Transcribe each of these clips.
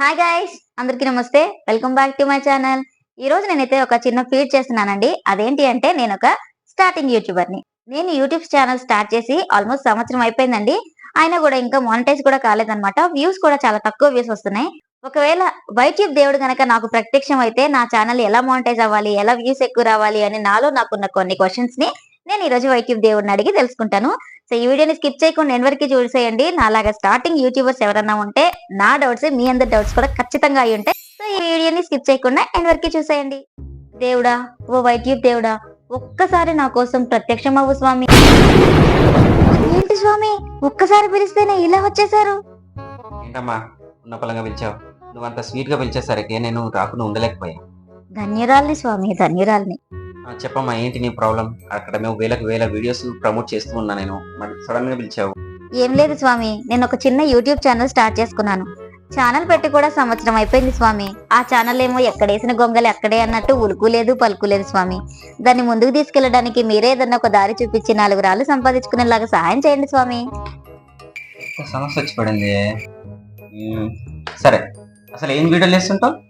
Hi guys అందరికీ నమస్తే. Welcome back to my channel ఈ రోజు నేనైతే ఒక చిన్న ఫీడ్ చేస్తున్నానండి. అదేంటి అంటే నేను ఒక స్టార్టింగ్ యూట్యూబర్ని నేను యూట్యూబ్ ఛానల్ స్టార్ట్ చేసి ఆల్మోస్ట్ సంవత్సరం అయిపోయిందండి. అయినా కూడా ఇంకా మానిటైజ్ కూడా కాలేదనమాట వ్యూస్ కూడా చాలా తక్కువ వ్యూస్ వస్తున్నాయి. ఒకవేళ వైట్యూబ్ దేవుడు కనుక నాకు ప్రత్యక్షం అయితే నా ఛానల్ ఎలా మానిటైజ్ అవ్వాలి? ఎలా వ్యూస్ ఎక్కువ రావాలి? అని నాలో నాకున్న కొన్ని క్వశ్చన్స్ని నేను ఈ రోజు వైట్యూబ్ దేవుడిని అడిగి తెలుసుకుంటాను. సో ఈ వీడియోని స్కిప్ చేయకుండా వరకు చూసేయండి. నాలాగా స్టార్టింగ్ యూట్యూబర్స్ ఎవరన్నా ఉంటే నా డౌట్స్ మీ అందరి డౌట్స్ కూడా ఖచ్చితంగా అయి ఉంటాయి. సో ఈ వీడియోని స్కిప్ చేయకుండా ఎండ్ వరకు చూసేయండి. దేవుడా ఓ వైట్యూబ్ దేవుడా ఒక్కసారి నా కోసం ప్రత్యక్షం అవ్వు స్వామి. ఏంటి స్వామి? ఒక్కసారి పిలిస్తేనే ఇలా వచ్చేసారు ఏంటమ్మా ఉన్న పలంగా పిలిచావు? నువ్వు అంత స్వీట్గా పిలిచేసరికి నేను రాకుండా ఉండలేకపోయా ధన్యురాల్ని స్వామి ధన్యురాల్ని. చెప్పమ్మా ఏంటి నీ ప్రాబ్లం అక్కడ మేము వేలకు వేల వీడియోస్ ప్రమోట్ చేస్తూ ఉన్నా నేను. మరి సడన్గా పిలిచావు. ఏం లేదు స్వామి నేను ఒక చిన్న యూట్యూబ్ ఛానల్ స్టార్ట్ చేసుకున్నాను. ఛానల్ పెట్టి కూడా సంవత్సరం అయిపోయింది స్వామి. ఆ ఛానల్ ఏమో ఎక్కడేసిన గొంగలి అక్కడే అన్నట్టు ఉలుకు లేదు పలుకు లేదు స్వామి. దాన్ని ముందుకు తీసుకెళ్ళడానికి మీరే ఏదన్నా ఒక దారి చూపించి నాలుగు రాళ్ళు సంపాదించుకునేలాగా సహాయం చేయండి స్వామి. సమస్య వచ్చి పడింది. సరే. అసలు ఏం వీడియోలు చేస్తుంటావు?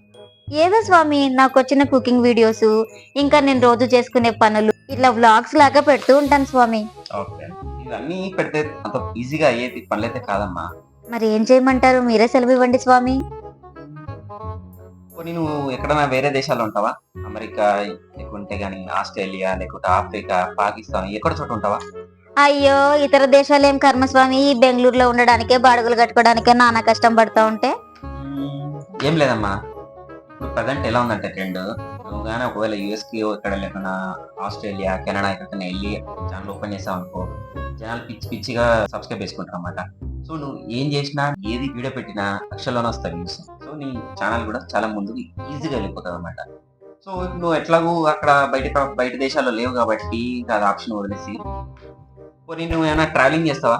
ఏదో స్వామి నాకు వచ్చిన కుకింగ్ వీడియోస్ ఇంకా నేను రోజు చేసుకునే పనులు ఇట్లా వ్లాగ్స్ లాగా పెడుతూ ఉంటాను స్వామి. ఇవన్నీ పెడితే అంత ఈజీగా అయ్యేది పనులైతే కాదమ్మా. మరి ఏం చేయమంటారు? మీరే సెలవు ఇవ్వండి స్వామి. పోనీ నువ్వు ఎక్కడైనా వేరే దేశాల్లో ఉంటావా? అమెరికా లేకుంటే గానీ ఆస్ట్రేలియా లేకుంటే ఆఫ్రికా పాకిస్తాన్ ఎక్కడ చోట ఉంటావా? అయ్యో ఇతర దేశాలు ఏం కర్మ స్వామి. ఈ బెంగళూరులో ఉండడానికే బాడుగులు కట్టుకోవడానికే నానా కష్టం పడతా ఉంటే. ఏం లేదమ్మా. ప్రజెంట్ ఎలా ఉందంటే ట్రెండ్ నువ్వు కానీ ఒకవేళ యూఎస్కి ఇక్కడ లేకుండా ఆస్ట్రేలియా కెనడా ఎక్కడికైనా వెళ్ళి ఛానల్ ఓపెన్ చేసావు అనుకో జనాలు పిచ్చి పిచ్చిగా సబ్స్క్రైబ్ చేసుకుంటారు అనమాట సో నువ్వు ఏం చేసినా ఏది వీడియో పెట్టినా లక్షల్లోనే వస్తాయి వ్యూస్ సో నీ ఛానల్ కూడా చాలా ముందుకు ఈజీగా వెళ్ళిపోతుంది అనమాట సో ఇప్పుడు నువ్వు ఎట్లాగూ అక్కడ బయట బయట దేశాల్లో లేవు కాబట్టి అది ఆప్షన్ వదిలేసి. పోనీ నువ్వు ఏమైనా ట్రావెలింగ్ చేస్తావా?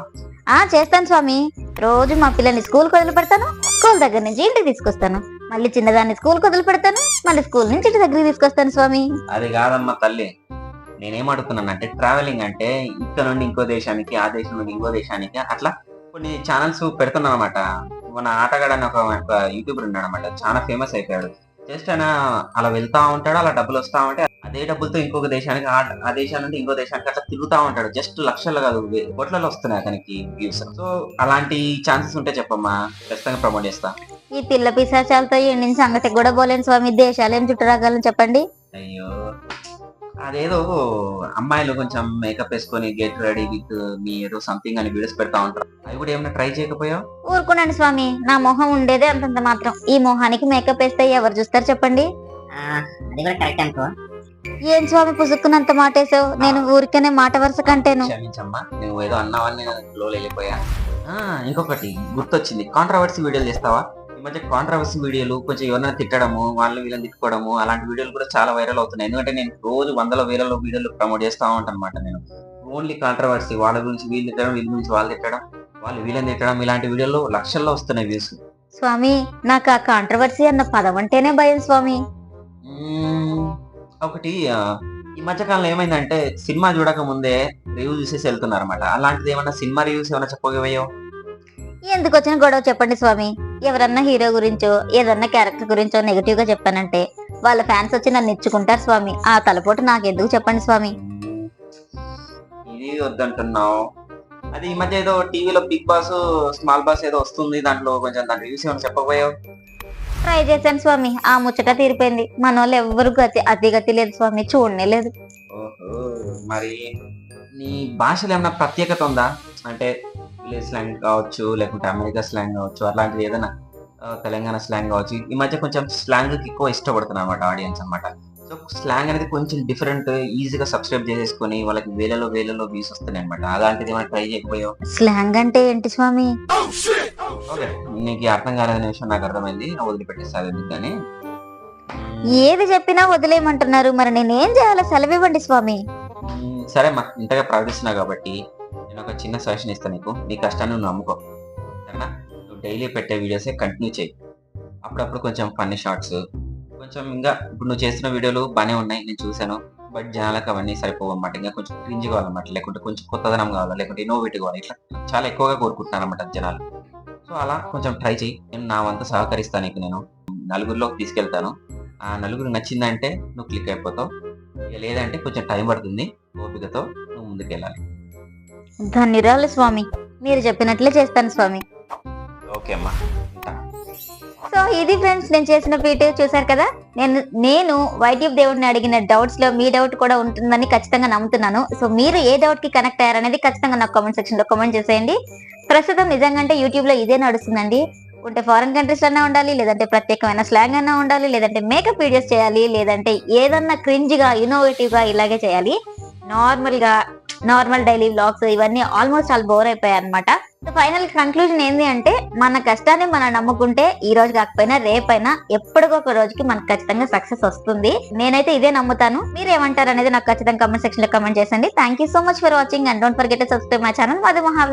ఆ చేస్తాను స్వామి. రోజు మా పిల్లల్ని స్కూల్ వదిలి పెడతాను స్కూల్ దగ్గర నుంచి ఇంటికి తీసుకొస్తాను. మళ్ళీ చిన్నదాన్ని స్కూల్ వదిలి పెడతాను మళ్ళీ స్కూల్ నుంచి ఇంటి దగ్గరికి తీసుకొస్తాను స్వామి. అది కాదమ్మా తల్లి. నేనేం అడుగుతున్నాను అంటే ట్రావెలింగ్ అంటే ఇక్కడ నుండి ఇంకో దేశానికి ఆ దేశం నుండి ఇంకో దేశానికి అట్లా కొన్ని ఛానల్స్ పెడుతున్నాను అనమాట మన ఆటగాడు అని ఒక యూట్యూబర్ ఉన్నాడు అనమాట చాలా ఫేమస్ అయిపోయాడు. జస్ట్ ఆయన అలా వెళ్తా ఉంటాడు అలా డబ్బులు వస్తా ఉంటే అదే డబ్బులతో ఇంకొక దేశానికి ఆ- దేశం నుండి ఇంకో దేశానికి అట్లా తిరుగుతా ఉంటాడు. జస్ట్ లక్షలు కాదు కోట్లలో వస్తున్నాయి అతనికి వ్యూస్ సో అలాంటి ఛాన్సెస్ ఉంటే చెప్పమ్మా. ఖచ్చితంగా ప్రమోట్ చేస్తా. ఈ పిల్ల పిశాచాలతో ఎండిన సంగతి కూడా పోలేను స్వామి. దేశాలు ఏం చుట్టరాగలను చెప్పండి. అయ్యో అదేదో అమ్మాయిలు కొంచెం మేకప్ వేసుకొని గెట్ రెడీ విత్ మీ ఏదో సంథింగ్ అని వీడియోస్ పెడతా ఉంటారు. అవి కూడా ఏమైనా ట్రై చేయకపోయావు? ఊరుకున్నాను స్వామి. నా మొహం ఉండేదే అంతంత మాత్రం. ఈ మొహానికి మేకప్ వేస్తే ఎవరు చూస్తారు చెప్పండి? ఆ, అది కూడా కరెక్ట్ అనుకో. ఏం స్వామి పుసుక్కున్నంత మాటేసావు నేను ఊరికనే మాట వరుస కంటేను. క్షమించమ్మా నువ్వు ఏదో అన్నావని నేను ఫ్లో వెళ్ళిపోయా. ఆ, ఇంకొకటి గుర్తొచ్చింది. కాంట్రవర్సీ వీడియోలు చేస్తావా? ఈ మధ్య కాంట్రవర్సీ వీడియోలు కొంచెం ఎవరైనా తిట్టడము వాళ్ళని వీళ్ళని తిట్టుకోవడము అలాంటి వీడియోలు కూడా చాలా వైరల్ అవుతున్నాయి. ఎందుకంటే నేను రోజు వందల వేలలో వీడియోలు ప్రమోట్ చేస్తా ఉంటాను అనమాట నేను. ఓన్లీ కాంట్రవర్సీ వాళ్ళ గురించి వీళ్ళు తిట్టడం వీళ్ళ గురించి వాళ్ళు తిట్టడం వాళ్ళు వీళ్ళని తిట్టడం ఇలాంటి వీడియోలు లక్షల్లో వస్తున్నాయి వ్యూస్ స్వామి నాకు ఆ కాంట్రవర్సీ అన్న పదం అంటేనే భయం స్వామి. ఒకటి ఈ మధ్య కాలంలో ఏమైందంటే సినిమా చూడక ముందే రివ్యూ చూసేసి వెళ్తున్నారు అనమాట అలాంటిది ఏమన్నా సినిమా రివ్యూస్ ఏమైనా చెప్పగవయో ఎందుకు వచ్చిన గొడవ చెప్పండి స్వామి. ఎవరన్నా హీరో గురించో ఏదన్నా క్యారెక్టర్ గురించో నెగిటివ్గా చెప్పానంటే వాళ్ళ ఫ్యాన్స్ వచ్చి నన్ను ఇచ్చుకుంటారు స్వామి. ఆ తలపోటు నాకు ఎందుకు చెప్పండి స్వామి? ఇది వద్దంటున్నావు. అది ఈ మధ్య ఏదో టీవీలో బిగ్ బాస్ స్మాల్ బాస్ ఏదో వస్తుంది దాంట్లో కొంచెం దాని రివ్యూస్ ఏమైనా చెప్పకపోయావు ట్రై చేశాను స్వామి. ఆ ముచ్చట తీరిపోయింది. మన వాళ్ళు ఎవ్వరు గతి అతి గతి లేదు స్వామి. చూడనే లేదు. ఓహో మరి నీ భాషలో ఏమైనా ప్రత్యేకత ఉందా? అంటే విలేజ్ స్లాంగ్ కావచ్చు లేకుంటే అమెరికా స్లాంగ్ కావచ్చు అలాంటిది ఏదైనా తెలంగాణ స్లాంగ్ కావచ్చు. ఈ మధ్య కొంచెం స్లాంగ్ ఎక్కువ ఇష్టపడుతున్నారు అనమాట ఆడియన్స్ అన్నమాట సో స్లాంగ్ అనేది కొంచెం డిఫరెంట్ ఈజీగా సబ్స్క్రైబ్ చేసేసుకొని వాళ్ళకి వేలలో వేలలో వ్యూస్ వస్తున్నాయి అనమాట. అలాంటిది ఏమైనా ట్రై చేయకపోయావు? స్లాంగ్ అంటే ఏంటి స్వామి? ఓకే నీకు ఈ అర్థం కాలేదనే విషయం నాకు అర్థమైంది. ఎందుకు కానీ ఏది చెప్పినా వదిలేయమంటున్నారు. మరి నేనేం చేయాలో సెలవివ్వండి స్వామి. మ్మ్, సరే మా ఇంతగా ప్రకటిస్తున్నావు కాబట్టి నేను ఒక చిన్న సజెషన్ ఇస్తాను నీకు. నీ కష్టాన్ని నువ్వు నమ్ముకో. సరేనా? నువ్వు డైలీ పెట్టే వీడియోసే కంటిన్యూ చేయి. అప్పుడప్పుడు కొంచెం ఫన్నీ షార్ట్స్ కొంచెం ఇంకా ఇప్పుడు నువ్వు చేస్తున్న వీడియోలు బాగానే ఉన్నాయి నేను చూశాను. బట్ జనాలకు అవన్నీ సరిపోవు అనమాట ఇంకా కొంచెం క్రింజ్ కావాలన్నమాట. లేకుంటే కొంచెం కొత్తదనం కావాలా? లేకుంటే ఇన్నోవేటివ్ కావాలి? ఇట్లా చాలా ఎక్కువగా కోరుకుంటున్నాను అనమాట జనాలు. సో అలా కొంచెం ట్రై చేయి. నేను నా వంతు సహకరిస్తాను నీకు నేను. నలుగురిలోకి తీసుకెళ్తాను. ఆ నలుగురు నచ్చిందంటే నువ్వు క్లిక్ అయిపోతావు. ఇక లేదంటే కొంచెం టైం పడుతుంది ఓపికతో నువ్వు ముందుకెళ్ళాలి. ధన్యురాలు స్వామి. మీరు చెప్పినట్లే చేస్తాను స్వామి. ఓకే అమ్మా సో ఇది ఫ్రెండ్స్ నేను చేసిన ఫీట్ చూసారు కదా? నేను నేను వైద్యప్ దేవుడిని అడిగిన డౌట్స్లో మీ డౌట్ కూడా ఉంటుందని ఖచ్చితంగా నమ్ముతున్నాను. సో మీరు ఏ డౌట్కి కనెక్ట్ అయ్యారనేది ఖచ్చితంగా నాకు కామెంట్ సెక్షన్లో కామెంట్ చేసేయండి. ప్రస్తుతం నిజంగా అంటే యూట్యూబ్లో ఇదే నడుస్తుందండి. ఉంటే ఫారెన్ కంట్రీస్ అన్నా ఉండాలి లేదంటే ప్రత్యేకమైన స్లాంగ్ అన్నా ఉండాలి లేదంటే మేకప్ వీడియోస్ చేయాలి లేదంటే ఏదన్నా క్రింజ్గా ఇన్నోవేటివ్గా ఇలాగే చేయాలి. నార్మల్గా నార్మల్ డైలీ వ్లాగ్స్ ఇవన్నీ ఆల్మోస్ట్ ఆల్ బోర్ అయిపోయాయి అనమాట ఫైనల్ కన్క్లూజన్ ఏంది అంటే మన కష్టాన్ని మనం నమ్ముకుంటే ఈ రోజు కాకపోయినా రేపైనా ఎప్పటికొక రోజుకి మనకు ఖచ్చితంగా సక్సెస్ వస్తుంది. నేనైతే ఇదే నమ్ముతాను. మీరు ఏమంటారు అనేది నాకు ఖచ్చితంగా కమెంట్ సెక్షన్లో comment చేసండి. Thank you so much for watching and don't forget subscribe my channel Madhu Maha